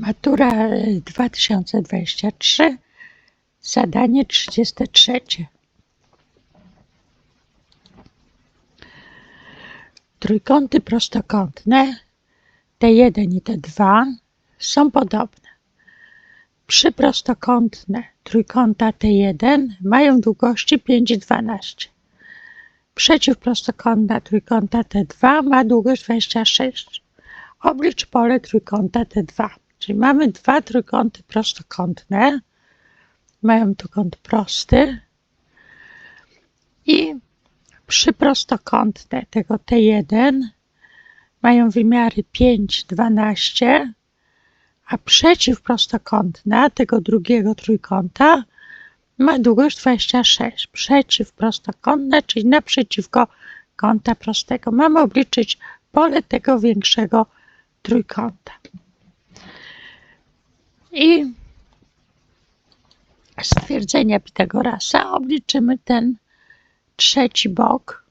Matura e, 2023, zadanie 33. Trójkąty prostokątne T1 i T2 są podobne. Przyprostokątne trójkąta T1 mają długości 5 i 12. Przeciwprostokątna trójkąta T2 ma długość 26. Oblicz pole trójkąta T2. Czyli mamy dwa trójkąty prostokątne. Mają tu kąt prosty. I przyprostokątne tego T1 mają wymiary 5, 12, a przeciwprostokątna tego drugiego trójkąta ma długość 26. Przeciwprostokątna, czyli naprzeciwko kąta prostego. Mamy obliczyć pole tego większego trójkąta. I stwierdzenia Pitagorasa obliczymy ten trzeci bok.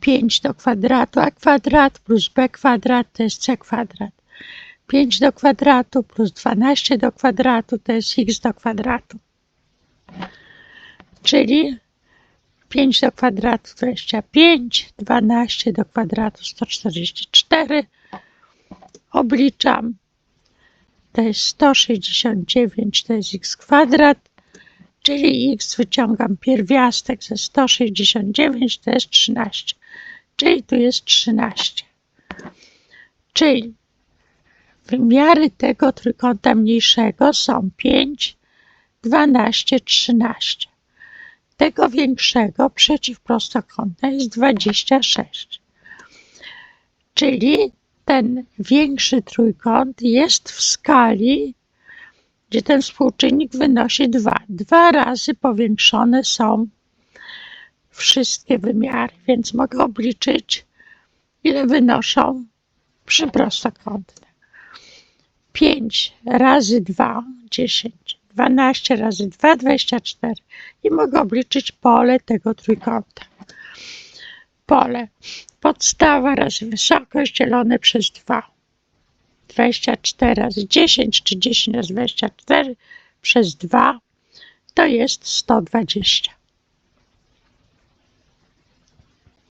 5 do kwadratu, a kwadrat plus b kwadrat to jest c kwadrat. 5 do kwadratu plus 12 do kwadratu to jest x do kwadratu. Czyli 5 do kwadratu 25, 12 do kwadratu 144. Obliczam. To jest 169, to jest x kwadrat, czyli x wyciągam pierwiastek ze 169, to jest 13. Czyli tu jest 13. Czyli wymiary tego trójkąta mniejszego są 5, 12, 13 tego większego przeciwprostokąta jest 26. Czyli ten większy trójkąt jest w skali, gdzie ten współczynnik wynosi 2. Dwa razy powiększone są wszystkie wymiary, więc mogę obliczyć, ile wynoszą przyprostokątne. 5 razy 2, 10. 12 razy 2, 24. I mogę obliczyć pole tego trójkąta. Pole. Podstawa razy wysokość dzielone przez 2. 24 razy 10, czy 10 razy 24 przez 2 to jest 120.